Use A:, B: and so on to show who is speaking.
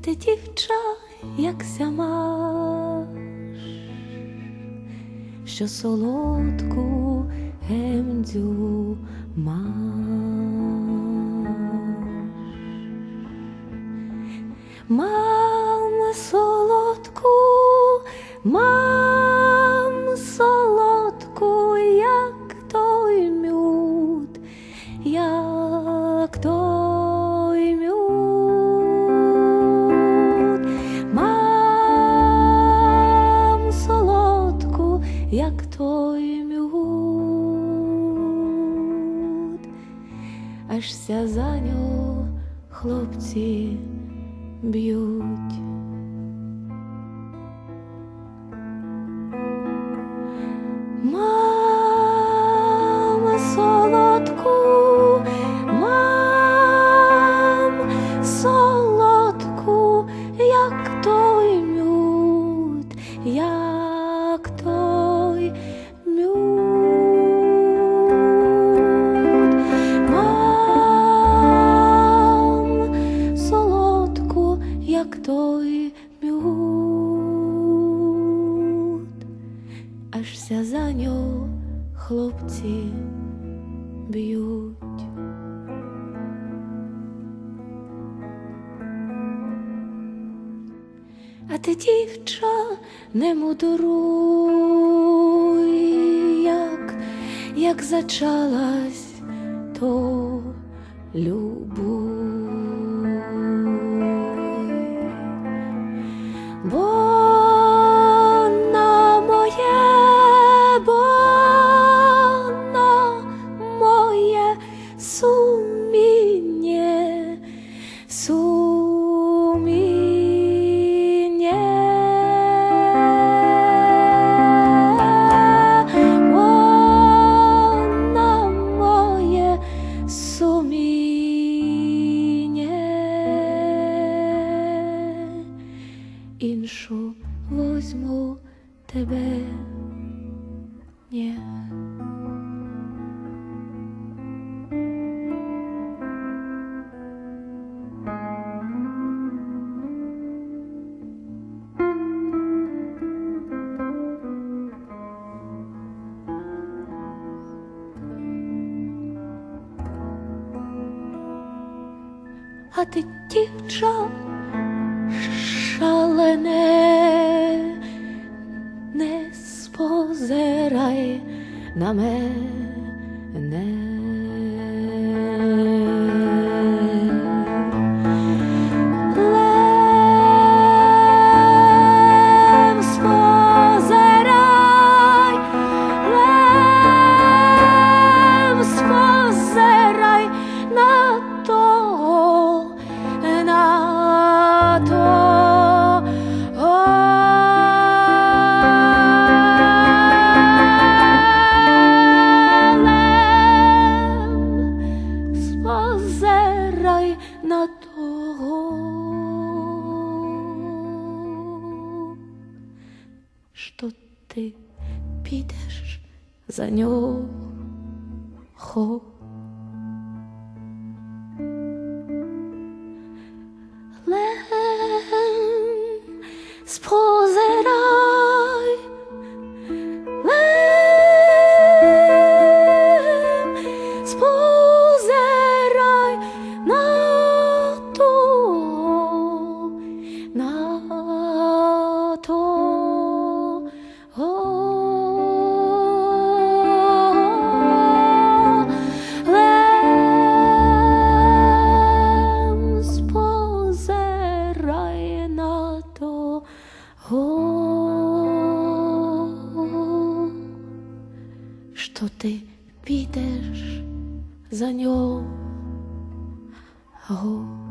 A: ти дівча, як сяма, що солодку гемдю маш. мама солодку, мам як той мюд. Ажся за нього хлопці б'ють. Аж за нього хлопці б'ють. А ти, дівча, не мудруй, як, як зачалась, то любуй. Іншу возьму тебе. Ні. А ти дівча шалене, не спозирай на мене. Що ти підеш за нього. О, що ти підеш за нього. О.